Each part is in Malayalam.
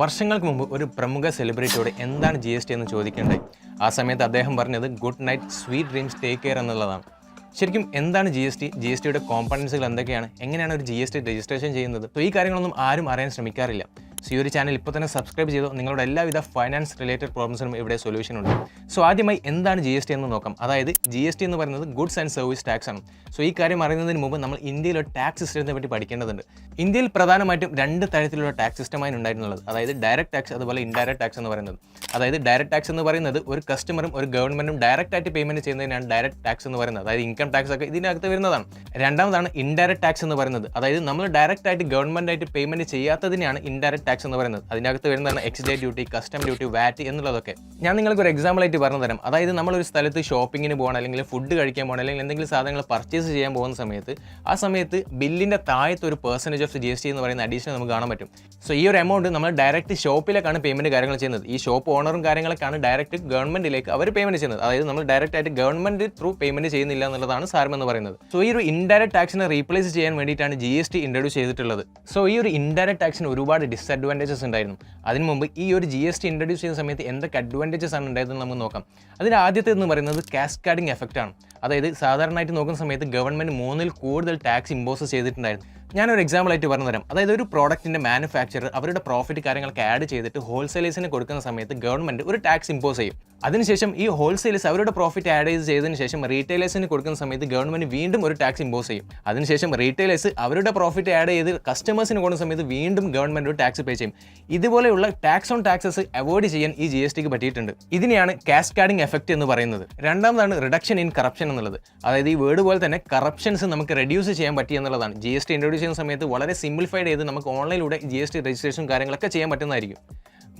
വർഷങ്ങൾക്ക് മുമ്പ് ഒരു പ്രമുഖ സെലിബ്രിറ്റിയോട് എന്താണ് ജി എസ് ടി എന്ന് ചോദിക്കേണ്ടത്? ആ സമയത്ത് അദ്ദേഹം പറഞ്ഞത് good night sweet dreams take care എന്നുള്ളതാണ്. ശരിക്കും എന്താണ് G S T G S ടിയുടെ കോമ്പണൻസുകൾ എന്തൊക്കെയാണ്? എങ്ങനെയാണ് ഒരു ജി എസ് ടി രജിസ്ട്രേഷൻ ചെയ്യുന്നത്? ഈ കാര്യങ്ങളൊന്നും ആരും അറിയാൻ ശ്രമിക്കാറില്ല. സോ ഈ ഒരു ചാനൽ ഇപ്പോൾ തന്നെ സബ്സ്ക്രൈബ് ചെയ്തോ നിങ്ങളുടെ എല്ലാവിധ ഫൈനാൻസ് റിലേറ്റഡ് പ്രോബ്ലംസിനും ഇവിടെ സൊല്യൂഷൻ ഉണ്ട്. സോ ആദ്യമായി എന്താണ് ജി എസ് ടി എന്ന് നോക്കാം. അതായത് ജി എസ് ടി എന്ന് പറയുന്നത് ഗുഡ്സ് ആൻഡ് സർവീസ് ടാക്സ് ആണ്. സോ ഈ കാര്യം അറിയുന്നതിന് മുമ്പ് നമ്മൾ ഇന്ത്യയിലെ ടാക്സ് സിസ്റ്റത്തെ പറ്റി പഠിക്കേണ്ടതുണ്ട്. ഇന്ത്യയിൽ പ്രധാനമായിട്ടും രണ്ട് തരത്തിലുള്ള ടാക്സ് സിസ്റ്റമാണ് ഉണ്ടായിരുന്നുള്ളത് അതായത് ഡയറക്റ്റ് ടാക്സ് അതുപോലെ ഇൻഡയറക്റ്റ് ടാക്സ് എന്ന് പറയുന്നത്. അതായത് ഡയറക്റ്റ് ടാക്സ് എന്ന് പറയുന്നത് ഒരു കസ്റ്റമറും ഒരു ഗവൺമെന്റും ഡയറക്റ്റ് ആയിട്ട് പേയ്മെന്റ് ചെയ്യുന്നതിനാണ് ഡയറക്റ്റ് ടാക്സ് എന്ന് പറയുന്നത്. അതായത് ഇൻകം ടാക്സ് ഒക്കെ ഇതിനകത്ത് വരുന്നതാണ്. രണ്ടാമതാണ് ഇൻഡയറക്റ്റ് ടാക്സ് എന്ന് പറയുന്നത്. അതായത് നമ്മൾ ഡയറക്റ്റ് ആയിട്ട് ഗവൺമെന്റ് ആയിട്ട് പേയ്മെന്റ് ചെയ്യാത്തതിനെയാണ് ഇൻഡയറക്റ്റ് ടാക്സ് എന്ന് പറയുന്നത്. അതിനകത്ത് വരുന്നതാണ് excise duty custom duty VAT എന്നുള്ളതൊക്കെ. ഞാൻ നിങ്ങൾക്ക് ഒരു എക്സാമ്പിൾ ആയിട്ട് പറഞ്ഞു തരാം. അതായത് നമ്മൾ ഒരു സ്ഥലത്ത് ഷോപ്പിങ്ങിന് പോകണം അല്ലെങ്കിൽ ഫുഡ് കഴിക്കാൻ പോകണം അല്ലെങ്കിൽ എന്തെങ്കിലും സാധനങ്ങൾ പർച്ചേസ് ചെയ്യാൻ പോകുന്ന സമയത്ത് ആ സമയത്ത് ബില്ലിന്റെ താഴത്ത് ഒരു percentage of G S T എന്ന് പറയുന്ന അഡീഷണൽ നമുക്ക് കാണാൻ പറ്റും. സോ ഈ ഒരു എമൗണ്ട് നമ്മൾ ഡയറക്റ്റ് ഷോപ്പിലേക്കാണ് പേയ്മെന്റ് കാര്യങ്ങൾ ചെയ്യുന്നത്. ഈ ഷോപ്പ് ഓണറും കാര്യങ്ങളൊക്കെയാണ് ഡയറക്റ്റ് ഗവൺമെന്റിലേക്ക് അവർ പേയ്മെന്റ് ചെയ്യുന്നത്. അതായത് നമ്മൾ ഡയറക്റ്റ് ആയിട്ട് ഗവൺമെന്റ് ത്രൂ പേയ്മെന്റ് ചെയ്യുന്നില്ല എന്നുള്ളതാണ് സാരം പറയുന്നത്. സോ ഈ ഒരു ഇൻഡയറക്റ്റ് ടാക്സിനെ റീപ്ലേസ് ചെയ്യാൻ വേണ്ടിയിട്ടാണ് ജി എസ് ടി ഇൻട്രൊഡ്യൂസ് ചെയ്തിട്ടുള്ളത്. സോ ഈ ഒരു ഇൻഡയറക്റ്റ് ടാക്സിന് ഒരുപാട് ഡിസഡ്വാന്റേജസ് ഉണ്ടായിരുന്നു. അതിന് മുമ്പ് ഈ ഒരു ജി എസ് ടി ഇൻട്രൊഡ്യൂസ് ചെയ്യുന്ന സമയത്ത് എന്തൊക്കെ അഡ്വാന്റേജസ് ആണ് ഉണ്ടായതെന്ന് നമുക്ക് നോക്കാം. അതിൽ ആദ്യത്തെ എന്ന് പറയുന്നത് കാസ്കാഡിംഗ് എഫക്റ്റ് ആണ്. അതായത് സാധാരണയായിട്ട് നോക്കുന്ന സമയത്ത് ഗവൺമെന്റ് മൂന്നിൽ കൂടുതൽ ടാക്സ് ഇമ്പോസ് ചെയ്തിട്ടുണ്ടായിരുന്നു. ഞാനൊരു എക്സാമ്പിൾ ആയിട്ട് പറഞ്ഞു തരാം അതായത് ഒരു പ്രോഡക്റ്റിന്റെ മാനുഫാക്ചറർ അവരുടെ പ്രോഫിറ്റ് കാര്യങ്ങളൊക്കെ ആഡ് ചെയ്തിട്ട് ഹോൾസെയിലേഴ്സിന് കൊടുക്കുന്ന സമയത്ത് ഗവൺമെന്റ് ഒരു ടാക്സ് ഇമ്പോസ് ചെയ്യും. അതിനുശേഷം ഈ ഹോൾസെയിലേഴ്സ് അവരുടെ പ്രോഫിറ്റ് ആഡ് ചെയ്ത് ചെയ്തതിന് ശേഷം റീറ്റെയിലേഴ്സിന് കൊടുക്കുന്ന സമയത്ത് ഗവൺമെന്റ് വീണ്ടും ഒരു ടാക്സ് ഇമ്പോസ് ചെയ്യും. അതിനുശേഷം റീറ്റെയിലേഴ്സ് അവരുടെ പ്രോഫിറ്റ് ആഡ് ചെയ്ത് കസ്റ്റമേഴ്സിന് കൊടുക്കുന്ന സമയത്ത് വീണ്ടും ഗവൺമെന്റ് ഒരു ടാക്സ് പേ ചെയ്യും. ഇതുപോലെയുള്ള ടാക്സ് ഓൺ ടാക്സസ് അവോയ്ഡ് ചെയ്യാൻ ഈ ജി എസ് ടിക്ക് പറ്റിയിട്ടുണ്ട്. ഇതിനെയാണ് കാസ്കാഡിംഗ് എഫക്റ്റ് എന്ന് പറയുന്നത്. രണ്ടാമതാണ് റിഡക്ഷൻ ഇൻ കറപ്ഷൻ എന്നുള്ളത്. അതായത് ഈ വേർഡ് പോലെ തന്നെ കറപ്ഷൻസ് നമുക്ക് റെഡ്യൂസ് ചെയ്യാൻ പറ്റി എന്നുള്ളതാണ്. ജി എസ് ടി ചെയ്യുന്ന സമയത്ത് വളരെ സിംപ്ലിഫൈഡ് ചെയ്ത് നമുക്ക് ഓൺലൈനിലൂടെ ജി എസ് ടി രജിസ്ട്രേഷൻ കാര്യങ്ങളൊക്കെ ചെയ്യാൻ പറ്റുന്നതായിരിക്കും.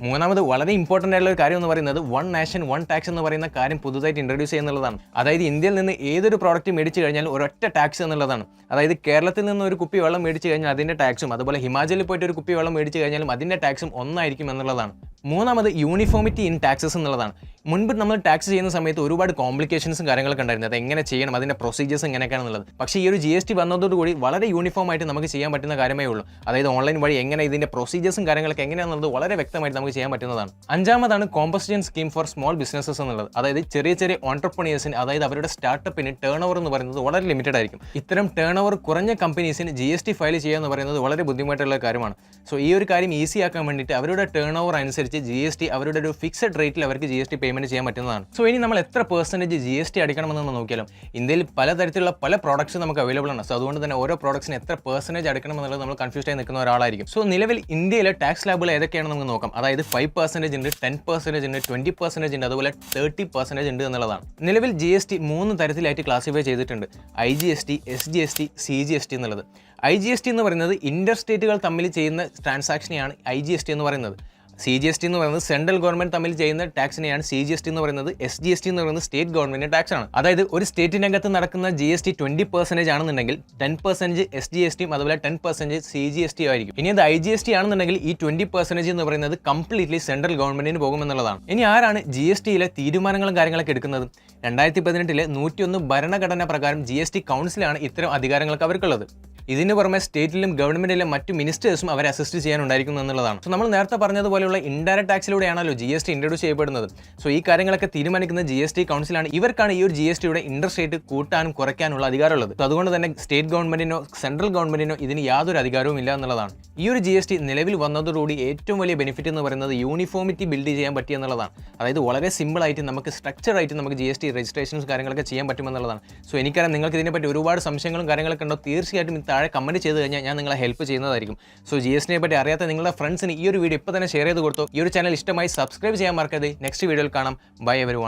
മൂന്നാമത് വളരെ ഇമ്പോർട്ടന്റ് ആയിട്ടുള്ള കാര്യം എന്ന് പറയുന്നത് വൺ നാഷൻ വൺ ടാക്സ് എന്ന് പറയുന്ന കാര്യം പുതുതായിട്ട് ഇൻട്രൊഡ്യൂസ് ചെയ്യുന്നുള്ളതാണ്. അതായത് ഇന്ത്യയിൽ നിന്ന് ഏതൊരു പ്രോഡക്റ്റ് മേടിച്ച് കഴിഞ്ഞാൽ ഒരൊറ്റ ടാക്സ് എന്നുള്ളതാണ്. അതായത് കേരളത്തിൽ നിന്ന് ഒരു കുപ്പി വെള്ളം മേടിച്ച് കഴിഞ്ഞാൽ അതിന്റെ ടാക്സും അതുപോലെ ഹിമാചലിൽ പോയിട്ട് ഒരു കുപ്പി വെള്ളം മേടിച്ച് കഴിഞ്ഞാലും അതിന്റെ ടാക്സും ഒന്നായിരിക്കും എന്നുള്ളതാണ്. മൂന്നാമത് യൂണിഫോമിറ്റി ഇൻ ടാക്സസ് എന്നുള്ളതാണ്. മുൻപ് നമ്മൾ ടാക്സ് ചെയ്യുന്ന സമയത്ത് ഒരുപാട് കോംപ്ലിക്കേഷൻസും കാര്യങ്ങളൊക്കെ ഉണ്ടായിരുന്നു. അത് എങ്ങനെ ചെയ്യണം അതിന്റെ പ്രൊസീജിയേഴ്സ് എങ്ങനെയൊക്കെയാണെന്നുള്ളത് പക്ഷേ ഈ ഒരു ജി എസ് ടി വന്നതോടുകൂടി വളരെ യൂണിഫോം ആയിട്ട് നമുക്ക് ചെയ്യാൻ പറ്റുന്ന കാര്യമേ ഉള്ളൂ. അതായത് ഓൺലൈൻ വഴി എങ്ങനെ ഇതിന്റെ പ്രൊസീജിയേഴ്സും കാര്യങ്ങളൊക്കെ എങ്ങനെയാണെന്നുള്ളത് വളരെ വ്യക്തമായിട്ട് നമുക്ക് ചെയ്യാൻ പറ്റുന്നതാണ്. അഞ്ചാമതാണ് composition scheme for small businesses എന്നുള്ളത്. അതായത് ചെറിയ ചെറിയ ഓൺടർപ്രണിയേഴ്സിന് അതായത് അവരുടെ സ്റ്റാർട്ടപ്പിന് ടേൺ ഓവർ എന്ന് പറയുന്നത് വളരെ ലിമിറ്റഡ് ആയിരിക്കും. ഇത്തരം ടേൺ ഓവർ കുറഞ്ഞ കമ്പനീസിന് ജി എസ് ടി ഫയൽ ചെയ്യുക എന്ന് പറയുന്നത് വളരെ ബുദ്ധിമുട്ടുള്ള കാര്യമാണ്. സോ ഈ ഒരു കാര്യം ഈസി ആക്കാൻ വേണ്ടിയിട്ട് അവരുടെ ടേൺ ഓവർ അനുസരിച്ച് ജി എസ് ടി അവരുടെ ഒരു ഫിക്സഡ് റേറ്റിൽ അവർക്ക് ജി എസ് ടി പേയ്മെന്റ് ചെയ്യാൻ പറ്റുന്നതാണ്. സോ ഇനി നമ്മൾ എത്ര പെർസെന്റേജ് ജി എസ് ടി അടിക്കണമെന്ന് നോക്കിയാലും. ഇന്ത്യയിൽ പലതരത്തിലുള്ള പല പ്രോഡക്ട്സ് നമുക്ക് അവൈലബിൾ ആണ്. സോ അതുകൊണ്ട് തന്നെ ഓരോ പ്രോഡക്ട്സിന് എത്ര പെർസെന്റേജ് അടക്കണമെന്നുള്ളത് നമ്മൾ കൺഫ്യൂസ് ആയി നിൽക്കുന്ന ഒരാളായിരിക്കും. സോ നിലവിൽ ഇന്ത്യയിലെ ടാക്സ് ലാബുകൾ ഏതൊക്കെയാണെന്ന് നമുക്ക് നോക്കാം. അതായത് ഫൈവ് പെർസെന്റേജ് ഉണ്ട് ടെൻ പെർസെന്റേജ് ഉണ്ട് ട്വന്റി പെർസെന്റേജ് ഉണ്ട് അതുപോലെ തേർട്ടി പെർസെന്റേജ് ഉണ്ട് എന്നുള്ളതാണ്. നിലവിൽ ജി എസ് ടി മൂന്ന് തരത്തിലായിട്ട് ക്ലാസിഫൈ ചെയ്തിട്ടുണ്ട്. I G S T S G S T C G S T എന്നുള്ളത്. ഐ ജി എസ് ടി എന്ന് പറയുന്നത് ഇന്റർ സ്റ്റേറ്റുകൾ തമ്മിൽ ചെയ്യുന്ന ട്രാൻസാക്ഷനെയാണ് ഐ ജി എസ് ടി എന്ന് പറയുന്നത്. സി ജി എസ് ടി എന്ന് പറയുന്നത് സെൻട്രൽ ഗവൺമെന്റ് തമ്മിൽ ചെയ്യുന്ന ടാക്സിനെയാണ് സി ജി എസ് ടി എന്ന് പറയുന്നത് എസ് ജി എസ് ടി എന്ന് പറയുന്നത് സ്റ്റേറ്റ് ഗവൺമെന്റ് ടാക്സ് ആണ് അതായത് ഒരു സ്റ്റേറ്റിനകത്ത് നടക്കുന്ന G S T twenty percentage ആണെന്നുണ്ടെങ്കിൽ ten percentage S G S ടിയും അതുപോലെ ten percentage C G S T ആയിരിക്കും. ഇനി അത് ഐ ജി എസ് ടി ആണെന്നുണ്ടെങ്കിൽ ഈ ട്വന്റി പെർസെന്റേജ് എന്ന് പറയുന്നത് കംപ്ലീറ്റ്ലി സെൻട്രൽ ഗവൺമെന്റിന് പോകുമെന്നുള്ളതാണ്. ഇനി ആരാണ് ജി എസ് ടിയിലെ തീരുമാനങ്ങളും കാര്യങ്ങളൊക്കെ എടുക്കുന്നത്? രണ്ടായിരത്തി പതിനെട്ടിലെ നൂറ്റിയൊന്ന് ഭരണഘടന പ്രകാരം ജി എസ് ടി കൗൺസിലാണ് ഇത്തരം അധികാരങ്ങളൊക്കെ അവർക്കുള്ളത്. ഇതിന് പുറമെ സ്റ്റേറ്റിലും ഗവൺമെന്റിലും മറ്റു മിനിസ്റ്റേഴ്സും അവരെ അസിസ്റ്റ് ചെയ്യാനുണ്ടായിരിക്കുന്നു എന്നുള്ളതാണ്. സോ നമ്മൾ നേരത്തെ പറഞ്ഞതുപോലെയുള്ള ഇൻഡയറക്ട് ടാക്സിലൂടെയാണല്ലോ ജി എസ് ടി ഇൻട്രൊഡ്യൂസ് ചെയ്യപ്പെടുന്നത്. സോ ഈ കാര്യങ്ങളൊക്കെ തീരുമാനിക്കുന്ന ജി എസ് ടി കൗൺസിലാണ് ഇവർക്കാണ് ഈ ഒരു ജി എസ് ടിയുടെ ഇൻട്രസ്റ്റ് റേറ്റ് കൂട്ടാനും കുറയ്ക്കാനുള്ള അധികാരമുള്ളത്. അതുകൊണ്ട് തന്നെ സ്റ്റേറ്റ് ഗവൺമെന്റിനോ സെൻട്രൽ ഗവൺമെന്റിനോ ഇതിന് യാതൊരു അധികാരവും ഇല്ല എന്നുള്ളതാണ്. ഈ ഒരു ജി എസ് ടി നിലവിൽ വന്നതോടുകൂടി ഏറ്റവും വലിയ ബെനിഫിറ്റ് എന്ന് പറയുന്നത് യൂണിഫോമിറ്റി ബിൽഡ് ചെയ്യാൻ പറ്റി എന്നുള്ളതാണ്. അതായത് വളരെ സിമ്പിളായിട്ട് നമുക്ക് സ്ട്രക്ചറായിട്ട് നമുക്ക് ജി എസ് ടി രജിസ്ട്രേഷൻസ് കാര്യങ്ങളൊക്കെ ചെയ്യാൻ പറ്റുമെന്നുള്ളതാണ്. സോ എനിക്കറിയാം നിങ്ങൾക്ക് ഇതിനെപ്പറ്റി ഒരുപാട് സംശയങ്ങളും കാര്യങ്ങളൊക്കെ ഉണ്ടോ? തീർച്ചയായിട്ടും താഴെ കമന്റ് ചെയ്ത് കഴിഞ്ഞാൽ ഞാൻ നിങ്ങളെ ഹെൽപ്പ് ചെയ്യുന്നതായിരിക്കും. സോ ജി എസ് ടിനെ പറ്റി അറിയാത്ത നിങ്ങളുടെ ഫ്രണ്ട്സിന് ഈ ഒരു വീഡിയോ ഇപ്പോൾ തന്നെ ഷെയർ ചെയ്ത് കൊടുത്തു. ഈ ഒരു ചാനൽ ഇഷ്ടമായി സബ്സ്ക്രൈബ് ചെയ്യാൻ മറക്കരുത്. നെക്സ്റ്റ് വീഡിയോയിൽ കാണാം. By every